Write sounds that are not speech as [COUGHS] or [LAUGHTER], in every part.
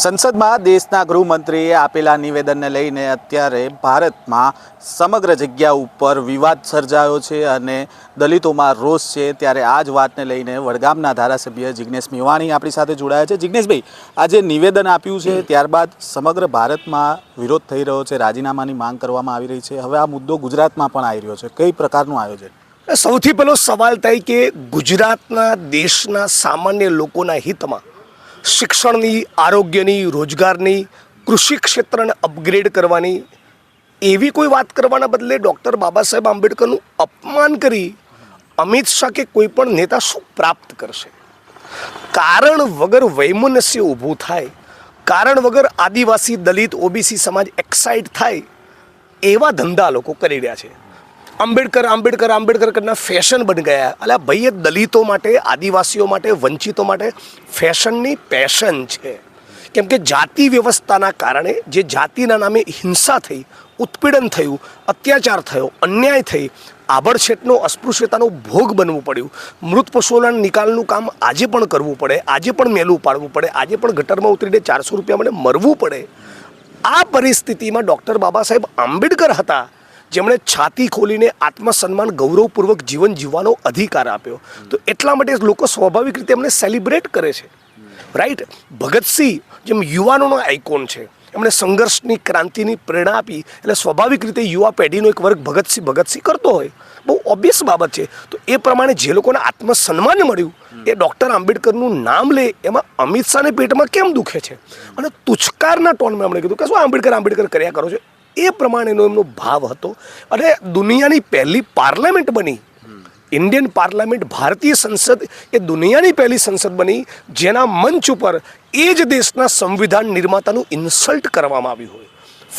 સંસદમાં દેશના ગૃહમંત્રીએ આપેલા નિવેદનને લઈને અત્યારે ભારતમાં સમગ્ર જગ્યા ઉપર વિવાદ સર્જાયો છે અને દલિતોમાં રોષ છે. ત્યારે આ જ વાતને લઈને વડગામના ધારાસભ્ય જિજ્ઞેશ મેવાણી આપણી સાથે જોડાયા છે. જિજ્ઞેશભાઈ આજે નિવેદન આપ્યું છે, ત્યારબાદ સમગ્ર ભારતમાં વિરોધ થઈ રહ્યો છે. રાજીનામાની માંગ કરવામાં આવી રહી છે. હવે આ મુદ્દો ગુજરાતમાં પણ આવી રહ્યો છે. કઈ પ્રકારનું આયોજન? સૌથી પહેલો સવાલ થાય કે ગુજરાતના દેશના સામાન્ય લોકોના હિતમાં શિક્ષણની, આરોગ્યની, રોજગારની, કૃષિ ક્ષેત્રને અપગ્રેડ કરવાની એવી કોઈ વાત કરવાના બદલે ડૉક્ટર બાબા સાહેબ આંબેડકરનું અપમાન કરી અમિત શાહ કે કોઈ પણ નેતા શું પ્રાપ્ત કરશે? કારણ વગર વૈમનસ્ય ઊભું થાય, કારણ વગર આદિવાસી દલિત, ઓબીસી સમાજ એક્સાઇટ થાય, એવા ધંધા લોકો કરી રહ્યા છે. આંબેડકર આંબેડકર આંબેડકર કરના ફેશન બની ગયા. અલા, ભાઈ એ દલિતો માટે, આદિવાસીઓ માટે, વંચિતો માટે ફેશનની પેશન છે. કેમ કે જાતિ વ્યવસ્થાના કારણે જે જાતિના નામે હિંસા થઈ, ઉત્પીડન થયું, અત્યાચાર થયો, અન્યાય થઈ આભડછેટનો અસ્પૃશ્યતાનો ભોગ બનવું પડ્યું. મૃત પશુઓના નિકાલનું કામ આજે પણ કરવું પડે, આજે પણ મેલું પાડવું પડે, આજે પણ ગટરમાં ઉતરીને ચારસો રૂપિયા મને મરવું પડે. આ પરિસ્થિતિમાં ડૉક્ટર બાબા સાહેબ આંબેડકર હતા. જેમણે છાતી ખોલીને આત્મસન્માન ગૌરવપૂર્વક જીવન જીવવાનો અધિકાર આપ્યો. તો એટલા માટે લોકો સ્વાભાવિક રીતે એમને સેલિબ્રેટ કરે છે. રાઈટ ભગતસિંહ જેમ યુવાનોનો આઇકોન છે. એમણે સંઘર્ષની, ક્રાંતિની પ્રેરણા આપી. એટલે સ્વાભાવિક રીતે યુવા પેઢીનો એક વર્ગ ભગતસિંહ ભગતસિંહ કરતો હોય. બહુ ઓબ્વિયસ બાબત છે. તો એ પ્રમાણે જે લોકોને આત્મસન્માન મળ્યું, એ ડૉક્ટર આંબેડકરનું નામ લે, એમાં અમિત શાહને પેટમાં કેમ દુખે છે? અને તુચકારના ટોનમાં એમણે કીધું કે શું આંબેડકર આંબેડકર કર્યા કરો છો? એ પ્રમાણેનો એમનો ભાવ હતો. અને દુનિયાની પહેલી પાર્લામેન્ટ બની. ઇન્ડિયન પાર્લામેન્ટ ભારતીય સંસદ એ દુનિયાની પહેલી સંસદ બની, જેના મંચ ઉપર એ જ દેશના સંવિધાન નિર્માતાનું ઇન્સલ્ટ કરવામાં આવ્યું હોય.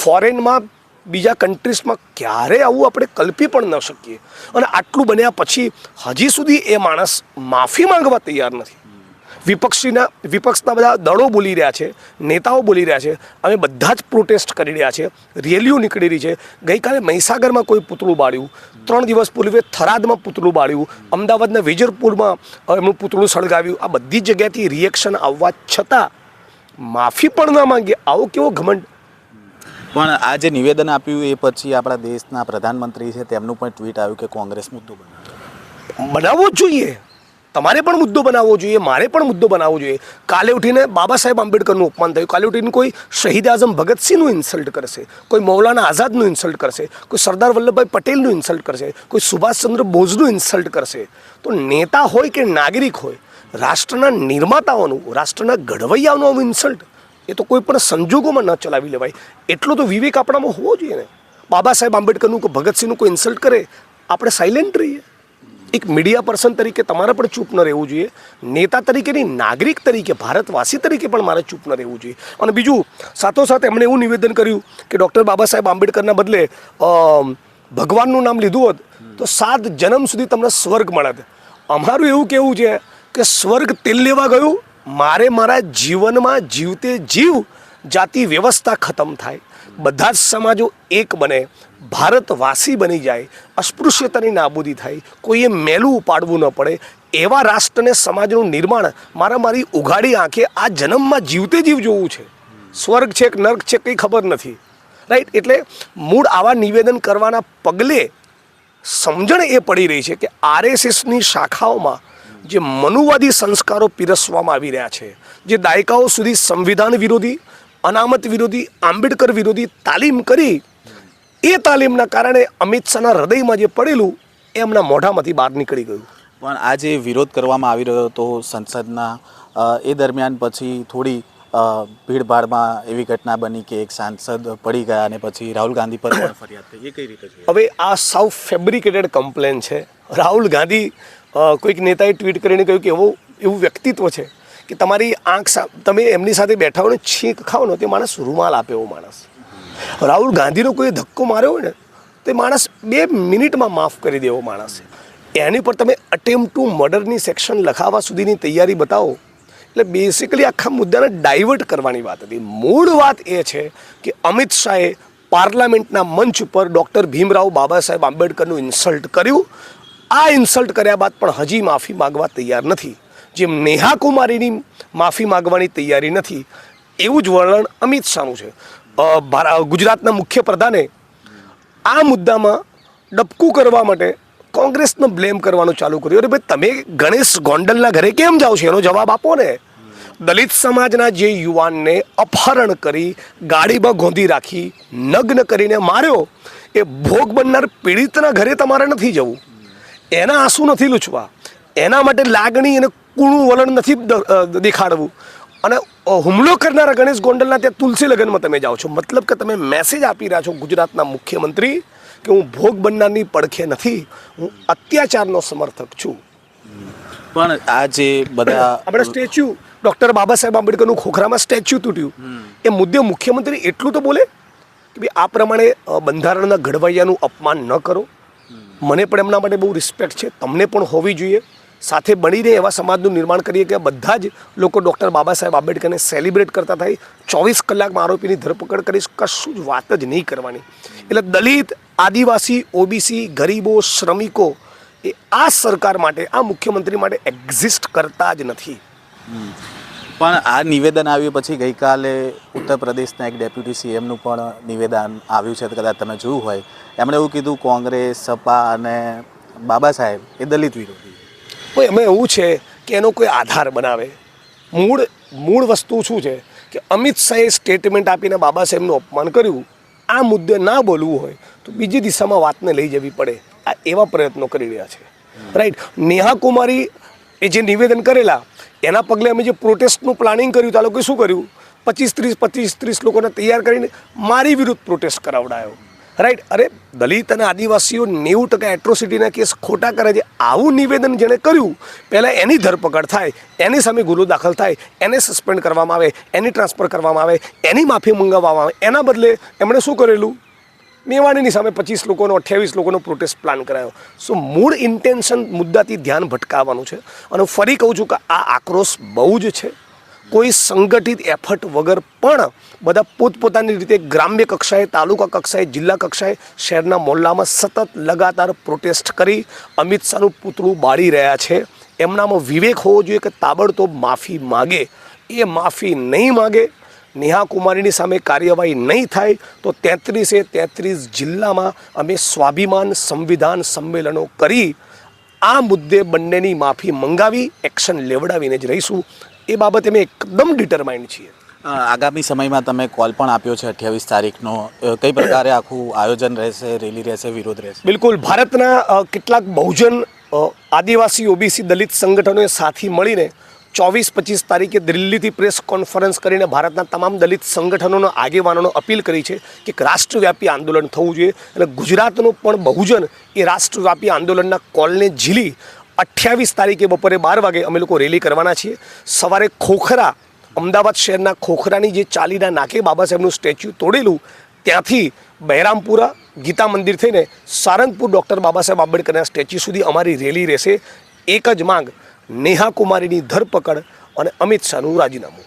ફોરેનમાં બીજા કન્ટ્રીઝમાં ક્યારે આવું આપણે કલ્પી પણ ન શકીએ. અને આટલું બન્યા પછી હજી સુધી એ માણસ માફી માંગવા તૈયાર નથી. વિપક્ષીના વિપક્ષના બધા દળો બોલી રહ્યા છે નેતાઓ બોલી રહ્યા છે અમે બધા જ પ્રોટેસ્ટ કરી રહ્યા છે રેલીઓ નીકળી રહી છે. ગઈકાલે મહીસાગરમાં કોઈ પૂતળું બાળ્યું. ત્રણ દિવસ પૂર્વે થરાદમાં પૂતળું બાળ્યું. અમદાવાદના વિજરપુરમાં એમનું પૂતળું સળગાવ્યું. આ બધી જગ્યાથી રિએક્શન આવવા છતાં માફી પણ ના માંગીએ આવો કેવો ઘમંડ? પણ આ જે નિવેદન આપ્યું એ પછી આપણા દેશના પ્રધાનમંત્રી છે તેમનું પણ ટ્વીટ આવ્યું કે કોંગ્રેસ મુદ્દો બનાવવો જોઈએ. તમારે પણ મુદ્દો બનાવવો જોઈએ, મારે પણ મુદ્દો બનાવવો જોઈએ. કાલે ઉઠીને બાબા સાહેબ આંબેડકરનું અપમાન થયું. કાલે ઉઠીને કોઈ શહીદ આઝમ ભગતસિંહનું ઇન્સલ્ટ કરશે, કોઈ મૌલાના આઝાદનું ઇન્સલ્ટ કરશે, કોઈ સરદાર વલ્લભભાઈ પટેલનું ઇન્સલ્ટ કરશે, કોઈ સુભાષચંદ્ર બોઝનું ઇન્સલ્ટ કરશે. તો નેતા હોય કે નાગરિક હોય, રાષ્ટ્રના નિર્માતાઓનું, રાષ્ટ્રના ઘડવૈયાઓનું આવું ઇન્સલ્ટ એ તો કોઈ પણ સંજોગોમાં ન ચલાવી લેવાય. એટલો તો વિવેક આપણામાં હોવો જોઈએ ને. બાબા સાહેબ આંબેડકરનું કે ભગતસિંહનું કોઈ ઇન્સલ્ટ કરે, આપણે સાયલેન્ટ રહીએ. એક મીડિયા પર્સન તરીકે તમારે પણ ચૂપ ન રહેવું જોઈએ. નેતા તરીકેની નાગરિક તરીકે, ભારતવાસી તરીકે પણ મારે ચૂપ ન રહેવું જોઈએ. અને બીજું, સાથોસાથ એમણે એવું નિવેદન કર્યું કે ડૉક્ટર બાબા સાહેબ આંબેડકરના બદલે ભગવાનનું નામ લીધું હોત, તો સાત જન્મ સુધી તમને સ્વર્ગ મળત. અમારું એવું કહેવું છે કે સ્વર્ગ તેલ લેવા ગયું, મારે મારા જીવનમાં જીવતે જીવ, જાતિ વ્યવસ્થા ખતમ થાય. બધા જ સમાજો એક બને, ભારતવાસી બની જાય, અસ્પૃશ્યતાની નાબૂદી થાય, કોઈએ મેલું ઉપાડવું ન પડે, એવા રાષ્ટ્રને સમાજનું નિર્માણ મારા મારી ઉઘાડી આંખે આ જન્મમાં જીવતે જીવ જોવું છે. સ્વર્ગ છે કે નર્ક છે કંઈ ખબર નથી. રાઈટ એટલે મૂળ આવા નિવેદન કરવાના પગલે સમજણ એ પડી રહી છે કે આરએસએસની શાખાઓમાં જે મનુવાદી સંસ્કારો પીરસવામાં આવી રહ્યા છે, જે દાયકાઓ સુધી સંવિધાન વિરોધી અનામત વિરોધી આંબેડકર વિરોધી તાલીમ કરી. એ તાલીમના કારણે અમિત શાહના હૃદયમાં જે પડેલું એ એમના મોઢામાંથી બહાર નીકળી ગયું. પણ આ જે વિરોધ કરવામાં આવી રહ્યો હતો સંસદના એ દરમિયાન પછી થોડી ભીડભાડમાં એવી ઘટના બની કે એક સાંસદ પડી ગયા અને પછી રાહુલ ગાંધી પર ફરિયાદ થઈ. એ કઈ રીતે હવે આ સાવ ફેબ્રિકેટેડ કમ્પ્લેન છે. રાહુલ ગાંધી કોઈક નેતાએ ટ્વીટ કરીને કહ્યું કે એવું એવું વ્યક્તિત્વ છે. કે તમારી આંખ તમે એમની સાથે બેઠા હોય ને છીંક ખાઓ ને તે માણસ રૂમાલ આપે એવો માણસ. રાહુલ ગાંધીનો કોઈ ધક્કો માર્યો હોય ને તે માણસ બે મિનિટમાં માફ કરી દેવો માણસ એની પર તમે અટેમ્પ ટુ મર્ડરની સેક્શન લખાવવા સુધીની તૈયારી બતાવો. એટલે બેસિકલી આખા મુદ્દાને ડાયવર્ટ કરવાની વાત હતી. મૂળ વાત એ છે કે અમિત શાહે પાર્લામેન્ટના મંચ ઉપર ડૉક્ટર ભીમરાવ બાબા સાહેબ આંબેડકરનું ઇન્સલ્ટ કર્યું. આ ઇન્સલ્ટ કર્યા બાદ પણ હજી માફી માગવા તૈયાર નથી. જેમ નેહા કુમારીની માફી માગવાની તૈયારી નથી, એવું જ વર્ણન અમિત શાહનું છે. ગુજરાતના મુખ્ય પ્રધાને આ મુદ્દામાં ડબકું કરવા માટે કોંગ્રેસનો બ્લેમ કરવાનું ચાલુ કર્યું. અરે ભાઈ, તમે ગણેશ ગોંડલના ઘરે કેમ જાઓ છો? એનો જવાબ આપો ને. દલિત સમાજના જે યુવાનને અપહરણ કરી ગાડીમાં ગોંધી રાખી, નગ્ન કરીને માર્યો, એ ભોગ બનનાર પીડિતના ઘરે તમારે નથી જવું. એના આંસુ નથી લૂછવા. એના માટે લાગણી અને કૂણું વલણ નથી દેખાડવું. અને હુમલો કરનારા ગણેશ ગોંડલના ત્યાં તુલસી લગ્નમાં તમે જાઓ છો. મતલબ કે તમે મેસેજ આપી રહ્યા છો ગુજરાતના મુખ્યમંત્રી કે હું ભોગ બનનારની પડખે નથી હું અત્યાચારનો સમર્થક છું. પણ આ જે બધા [COUGHS] આપણે statue doctor Baba Saheb આંબેડકરનું ખોખરામાં statue તૂટ્યું. એ મુદ્દે મુખ્યમંત્રી એટલું તો બોલે કે ભાઈ આ પ્રમાણે બંધારણના ઘડવૈયાનું અપમાન ન કરો. મને પણ એમના માટે બહુ રિસ્પેક્ટ છે. તમને પણ હોવી જોઈએ. સાથે બનીને એવા સમાજનું નિર્માણ કરીએ કે બધા જ લોકો ડૉક્ટર બાબા સાહેબ આંબેડકરને સેલિબ્રેટ કરતા થાય. ચોવીસ કલાકમાં આરોપીની ધરપકડ કરીશ, કશું જ વાત જ નહીં કરવાની. એટલે દલિત, આદિવાસી, ઓબીસી, ગરીબો, શ્રમિકો એ આ સરકાર માટે, આ મુખ્યમંત્રી માટે એક્ઝિસ્ટ કરતા જ નથી. પણ આ નિવેદન આવ્યું પછી ગઈકાલે ઉત્તર પ્રદેશના એક ડેપ્યુટી સીએમનું પણ નિવેદન આવ્યું છે, કદાચ તમે જોયું હોય. એમણે એવું કીધું, કોંગ્રેસ, સપા અને બાબા સાહેબ એ દલિત વિરોધી. પણ એમાં એવું છે કે એનો કોઈ આધાર બનાવે. મૂળ મૂળ વસ્તુ શું છે કે અમિત શાહે સ્ટેટમેન્ટ આપીને બાબા સાહેબનું અપમાન કર્યું. આ મુદ્દે ના બોલવું હોય તો બીજી દિશામાં વાતને લઈ જવી પડે. આ એવા પ્રયત્નો કરી રહ્યા છે. રાઈટ નેહા કુમારી એ જે નિવેદન કરેલા, એના પગલે અમે જે પ્રોટેસ્ટનું પ્લાનિંગ કર્યું તો આ લોકોએ શું કર્યું? પચીસ ત્રીસ પચીસ ત્રીસ લોકોને તૈયાર કરીને મારી વિરુદ્ધ પ્રોટેસ્ટ કરાવડાયો. રાઈટ અરે, દલિત અને આદિવાસીઓ નેવું ટકા એટ્રોસિટીના કેસ ખોટા કરે છે. આવું નિવેદન જેણે કર્યું, પહેલાં એની ધરપકડ થાય, એની સામે ગુનો દાખલ થાય, એને સસ્પેન્ડ કરવામાં આવે, એની ટ્રાન્સફર કરવામાં આવે, એની માફી મંગાવવામાં આવે. એના બદલે એમણે શું કરેલું? મેવાણીની સામે પચીસ લોકોનો, અઠ્યાવીસ લોકોનો પ્રોટેસ્ટ પ્લાન કરાયો. સો મૂળ ઇન્ટેન્શન મુદ્દાથી ધ્યાન ભટકાવવાનું છે. અને ફરી કહું છું કે આ આક્રોશ બહુ જ છે. કોઈ સંગઠિત એફર્ટ વગર પણ બધા પોતપોતાની રીતે ગ્રામ્ય કક્ષાએ, તાલુકા કક્ષાએ, જિલ્લા કક્ષાએ, શહેરના મોહલ્લામાં સતત લગાતાર પ્રોટેસ્ટ કરી અમિત શાહનું પૂતળું બાળી રહ્યા છે. એમનામાં વિવેક હોવો જોઈએ કે તાબડતોબ માફી માગે. એ માફી નહીં માગે, નેહા કુમારીની સામે કાર્યવાહી નહીં થાય, તો તેત્રીસે તેત્રીસ જિલ્લામાં અમે સ્વાભિમાન સંવિધાન સંમેલનો કરી આ મુદ્દે બંનેની માફી મંગાવી, એક્શન લેવડાવીને જ રહીશું. એ બાબતે અમે એકદમ ડિટરમાઇન્ડ છીએ. આગામી સમયમાં તમે કોલ પણ આપ્યો છે અઠ્યાવીસ તારીખનો. કઈ પ્રકારે આખું આયોજન રહેશે રેલી રહેશે વિરોધ રહેશે? બિલકુલ. ભારતના કેટલાક બહુજન આદિવાસી ઓબીસી દલિત સંગઠનોએ સાથી મળીને ચોવીસ પચીસ તારીખે દિલ્હીથી પ્રેસ કોન્ફરન્સ કરીને ભારતના તમામ દલિત સંગઠનોનો આગેવાનોનો અપીલ કરી છે કે રાષ્ટ્રવ્યાપી આંદોલન થવું જોઈએ. અને ગુજરાતનું પણ બહુજન એ રાષ્ટ્રવ્યાપી આંદોલનના કોલને ઝીલી અઠ્યાવીસ તારીખે બપોરે બાર વાગે અમે લોકો રેલી કરવાના છીએ. સવારે ખોખરા, અમદાવાદ શહેરના ખોખરાની જે ચાલીના નાકે બાબા સાહેબનું સ્ટેચ્યુ તોડેલું, ત્યાંથી બહેરામપુરા ગીતા મંદિર થઈને સારંગપુર ડૉક્ટર બાબા સાહેબ આંબેડકરના સ્ટેચ્યુ સુધી અમારી રેલી રહેશે. એક જ માંગ, નેહા કુમારીની ધરપકડ અને અમિત શાહનું રાજીનામું.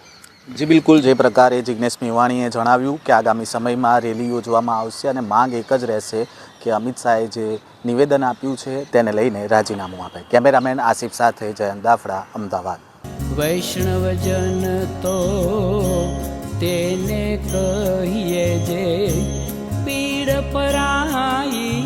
જી બિલકુલ, જે પ્રકારે જિજ્ઞેશ મેવાણીએ જણાવ્યું કે આગામી સમયમાં રેલી યોજવામાં આવશે અને માંગ એક જ રહેશે કે અમિત શાહે જે નિવેદન આપ્યું છે તેને લઈને રાજીનામું આપે. કેમેરામેન આસિફ સાથે જયંત દાફડા, અમદાવાદ. વૈષ્ણવજન તો તેને કહીએ જે પીડ પરાઈ